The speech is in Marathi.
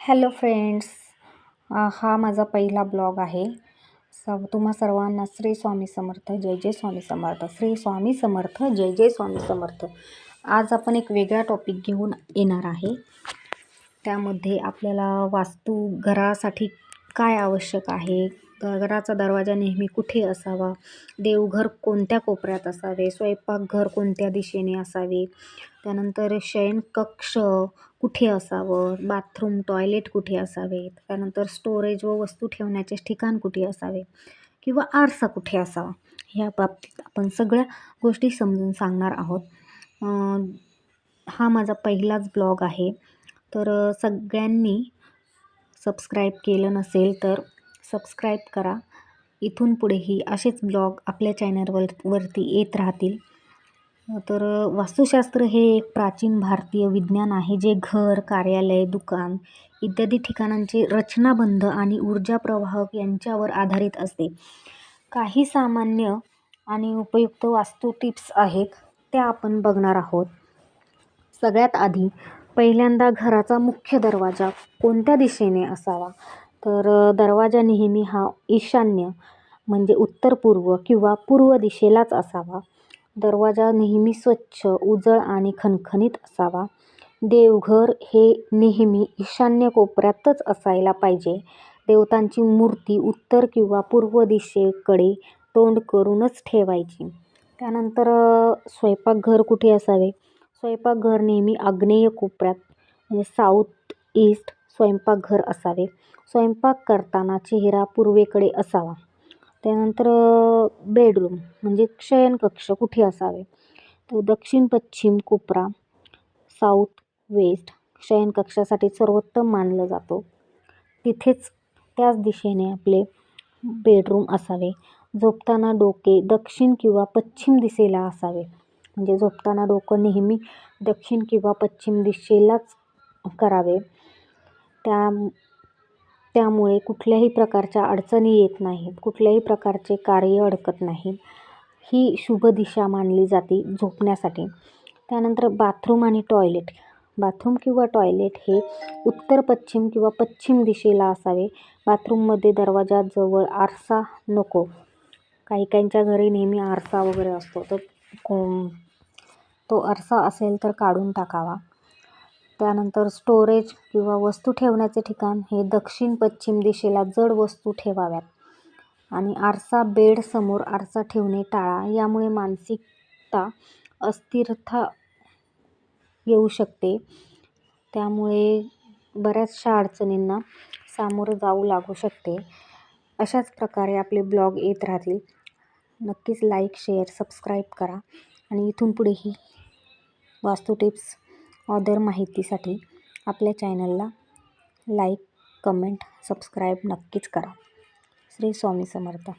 हॅलो फ्रेंड्स हा माझा पहिला ब्लॉग आहे. स तुम्हा सर्वांना श्री स्वामी समर्थ जय जय स्वामी समर्थ श्री स्वामी समर्थ जय जय स्वामी समर्थ. आज आपण एक वेगळा टॉपिक घेऊन येणार आहे. त्यामध्ये आपल्याला वास्तू घरासाठी काय आवश्यक आहे घराचा दरवाजा नेहमी कुठे असावा? देवघर कोणत्या कोपऱ्यात असावे? स्वयंपाकघर कोणत्या दिशेने असावे? त्यानंतर शयनकक्ष कुठे असावं? बाथरूम टॉयलेट कुठे असावेत? त्यानंतर स्टोरेज व वस्तू ठेवण्याचे ठिकाण कुठे असावे? किंवा आरसा कुठे असावा? ह्या बाबतीत आपण सगळ्या गोष्टी समजून सांगणार आहोत. हा माझा पहिलाच ब्लॉग आहे. तर सगळ्यांनी सबस्क्राईब केलं नसेल तर सबस्क्राईब करा. इथून पुढेही असेच ब्लॉग आपल्या चॅनलवर वरती येत राहतील. तर वास्तुशास्त्र हे एक प्राचीन भारतीय विज्ञान आहे जे घर कार्यालय दुकान इत्यादी ठिकाणांचे रचनाबंध आणि ऊर्जा प्रवाहक यांच्यावर आधारित असते. काही सामान्य आणि उपयुक्त वास्तू टिप्स आहेत त्या आपण बघणार आहोत. सगळ्यात आधी पहिल्यांदा घराचा मुख्य दरवाजा कोणत्या दिशेने असावा? तर दरवाजा नेहमी हा ईशान्य म्हणजे उत्तर पूर्व किंवा पूर्व दिशेलाच असावा. दरवाजा नेहमी स्वच्छ उजळ आणि खणखणीत असावा. देवघर हे नेहमी ईशान्य कोपऱ्यातच असायला पाहिजे. देवतांची मूर्ती उत्तर किंवा पूर्व दिशेकडे तोंड करूनच ठेवायची. त्यानंतर स्वयंपाकघर कुठे असावे? स्वयंपाकघर नेहमी आग्नेय कोपऱ्यात म्हणजे साऊथ ईस्ट स्वयंपाकघर असावे. स्वयंपाक करताना चेहरा पूर्वेकडे असावा. त्यानंतर बेडरूम म्हणजे शयनकक्ष कुठे असावे? तर दक्षिण पश्चिम कोपरा साऊथ वेस्ट शयनकक्षासाठी सर्वोत्तम मानलं जातो. तिथेच त्याच दिशेने आपले बेडरूम असावे. झोपताना डोके दक्षिण किंवा पश्चिम दिशेला असावे. म्हणजे झोपताना डोकं नेहमी दक्षिण किंवा पश्चिम दिशेलाच करावे. त्या त्यामुळे कुठल्याही प्रकारच्या अडचणी येत नाहीत. कुठल्याही प्रकारचे कार्य अडकत नाहीत. ही शुभ दिशा मानली जाते झोपण्यासाठी. त्यानंतर बाथरूम आणि टॉयलेट. बाथरूम किंवा टॉयलेट हे उत्तर पश्चिम किंवा पश्चिम दिशेला असावे. बाथरूममध्ये दरवाजाजवळ आरसा नको. काही काहींच्या घरी नेहमी आरसा वगैरे असतो. तर तो आरसा असेल तर काढून टाकावा. त्यानंतर स्टोरेज किंवा वस्तू ठेवण्याचे ठिकाण हे दक्षिण पश्चिम दिशेला जड वस्तू ठेवाव्यात. आणि आरसा बेडसमोर आरसा ठेवणे टाळा यामुळे मानसिकता अस्थिरता येऊ शकते. त्यामुळे बऱ्याचशा अडचणींना सामोरं जाऊ लागू शकते. अशाच प्रकारे आपले ब्लॉग येत राहतील. नक्कीच लाईक शेअर सबस्क्राईब करा. आणि इथून पुढेही वास्तू टिप्स ऑदर माहितीसाठी आपल्या चॅनलला लाईक कमेंट सबस्क्राईब नक्कीच करा. श्री स्वामी समर्थ.